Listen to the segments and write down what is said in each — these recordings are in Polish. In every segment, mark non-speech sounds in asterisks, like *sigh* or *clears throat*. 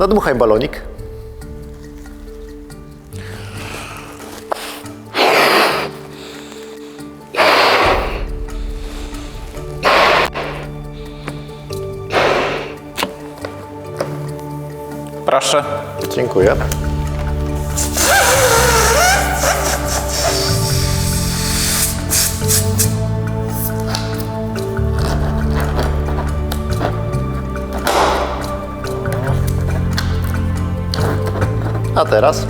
Nadmuchaj balonik. Proszę. Dziękuję. A teraz?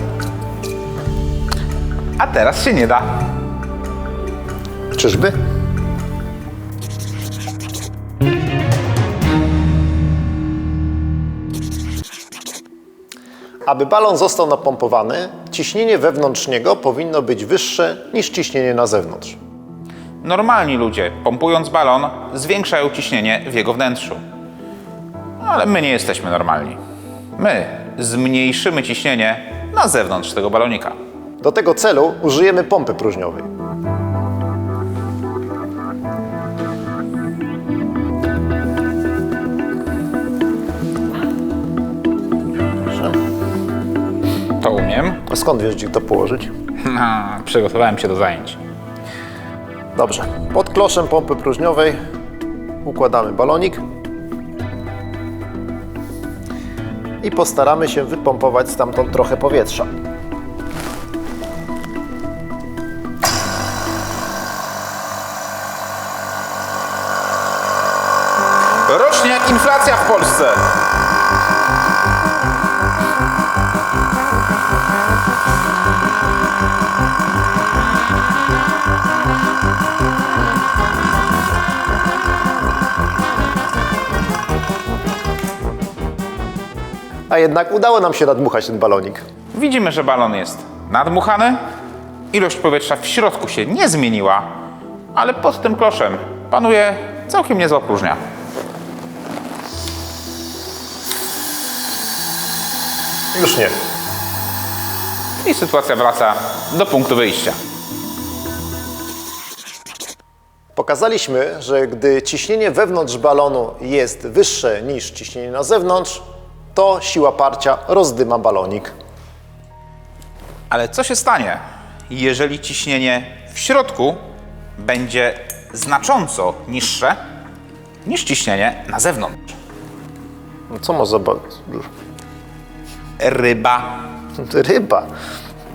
A teraz się nie da. Czyżby? Aby balon został napompowany, ciśnienie wewnątrz niego powinno być wyższe niż ciśnienie na zewnątrz. Normalni ludzie, pompując balon, zwiększają ciśnienie w jego wnętrzu. Ale my nie jesteśmy normalni. My zmniejszymy ciśnienie na zewnątrz tego balonika. Do tego celu użyjemy pompy próżniowej. To umiem. A skąd wiesz, gdzie to położyć? *laughs* A, przygotowałem się do zajęć. Dobrze. Pod kloszem pompy próżniowej układamy balonik i postaramy się wypompować stamtąd trochę powietrza. Rośnie jak inflacja w Polsce. A jednak udało nam się nadmuchać ten balonik. Widzimy, że balon jest nadmuchany. Ilość powietrza w środku się nie zmieniła, ale pod tym kloszem panuje całkiem niezła próżnia. Już nie. I sytuacja wraca do punktu wyjścia. Pokazaliśmy, że gdy ciśnienie wewnątrz balonu jest wyższe niż ciśnienie na zewnątrz, to siła parcia rozdyma balonik. Ale co się stanie, jeżeli ciśnienie w środku będzie znacząco niższe niż ciśnienie na zewnątrz? No co może ba- Ryba, *laughs* Ryba.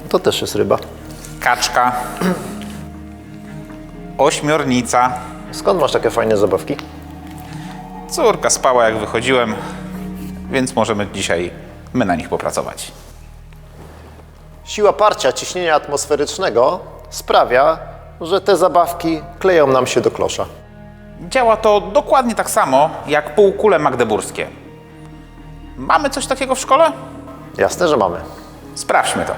To też jest ryba. kaczka, ośmiornica. Skąd masz takie fajne zabawki? Córka spała jak wychodziłem, więc możemy dzisiaj my na nich popracować. Siła parcia ciśnienia atmosferycznego sprawia, że te zabawki kleją nam się do klosza. Działa to dokładnie tak samo jak półkule magdeburskie. Mamy coś takiego w szkole? Jasne, że mamy. Sprawdźmy to.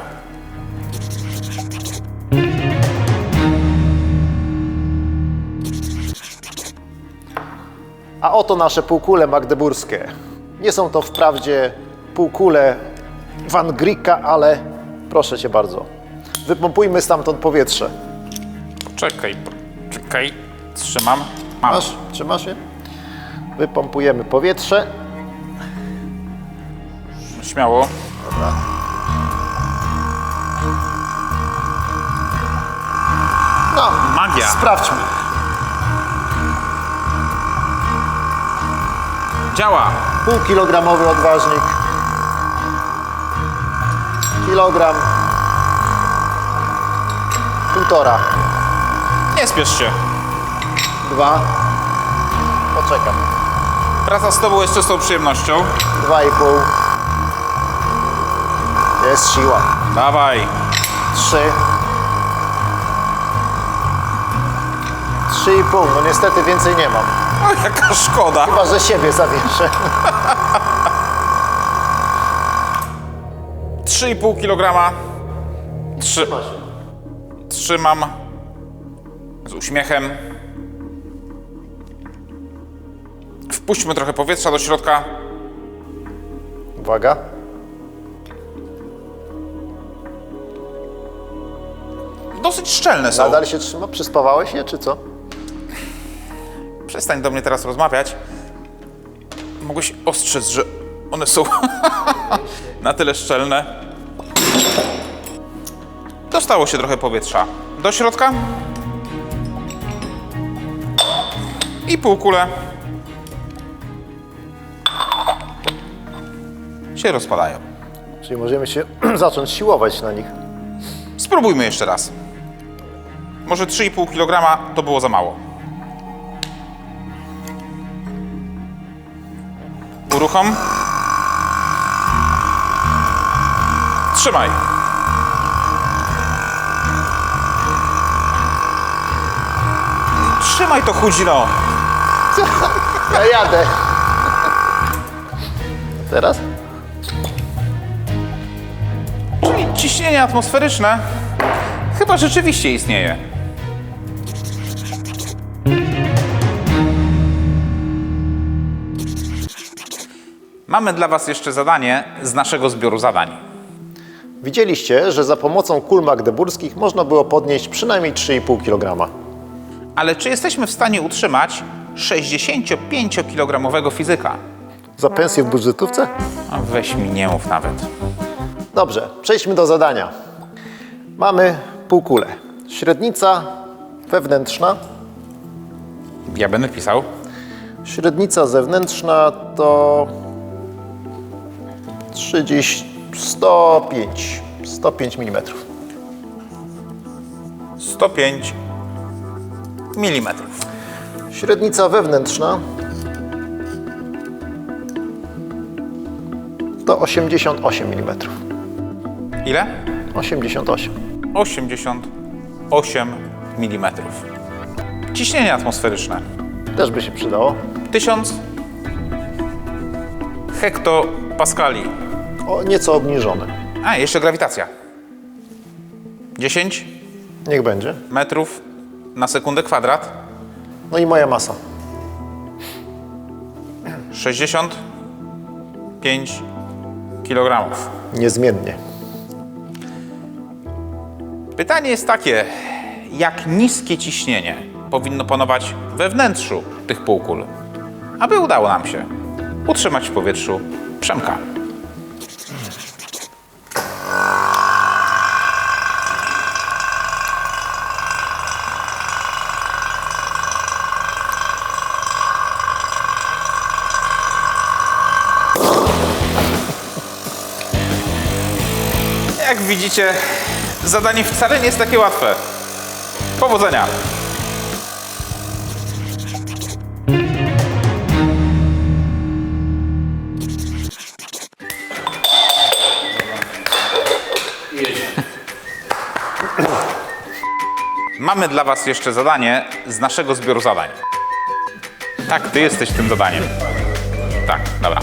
A oto nasze półkule magdeburskie. Nie są to wprawdzie półkule Van Gricka, ale proszę cię bardzo. Wypompujmy stamtąd powietrze. Czekaj, czekaj, trzymam. Mam. Masz? Trzymasz je? Wypompujemy powietrze. Śmiało. No, Magia. sprawdźmy. Działa. Półkilogramowy odważnik. Kilogram. Półtora. Nie spiesz się. Dwa. Poczekam. Praca z tobą jest czystą przyjemnością. Dwa i pół. Jest siła. Dawaj. Trzy. Trzy i pół. No niestety więcej nie mam. O, *laughs* jaka szkoda. Chyba, że siebie zawieszę. 3,5 kg. Trzy... Trzymam. Z uśmiechem. Wpuśćmy trochę powietrza do środka. Uwaga. Dosyć szczelne są. Nadal się trzyma? Przyspawałeś je, czy co? Przestań do mnie teraz rozmawiać. Mogłeś ostrzec, że One są *laughs* na tyle szczelne. Dostało się trochę powietrza do środka. I półkule się rozpadają. Czyli możemy się *clears throat* zacząć siłować na nich. Spróbujmy jeszcze raz. Może 3,5 kg to było za mało. Uruchom. Trzymaj. Trzymaj to chudzino. Ja jadę. Teraz? Czyli ciśnienie atmosferyczne chyba rzeczywiście istnieje. Mamy dla Was jeszcze zadanie z naszego zbioru zadań. Widzieliście, że za pomocą kul magdeburskich można było podnieść przynajmniej 3,5 kg. Ale czy jesteśmy w stanie utrzymać 65-kilogramowego fizyka? Za pensję w budżetówce? A weź mi nie mów nawet. Dobrze, przejdźmy do zadania. Mamy półkulę. Średnica wewnętrzna, Ja będę pisał. średnica zewnętrzna to 30, 105, 105 mm. 105 mm. Średnica wewnętrzna to 88 mm. Ile? 88. 88 mm. Ciśnienie atmosferyczne. Też by się przydało. 1000 hektopaskali. O, nieco obniżone. A, jeszcze grawitacja. 10 Niech będzie. metrów na sekundę kwadrat. No i moja masa. 65 kilogramów. Niezmiennie. Pytanie jest takie, jak niskie ciśnienie powinno panować we wnętrzu tych półkul, aby udało nam się utrzymać w powietrzu Przemka. Jak widzicie, zadanie wcale nie jest takie łatwe. Powodzenia! Mamy dla Was jeszcze zadanie z naszego zbioru zadań. Tak, Ty jesteś tym zadaniem. Tak, dobra.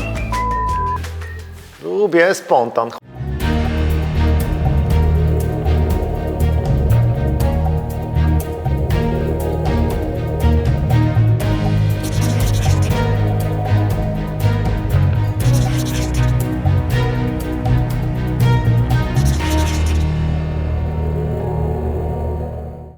Lubię spontan.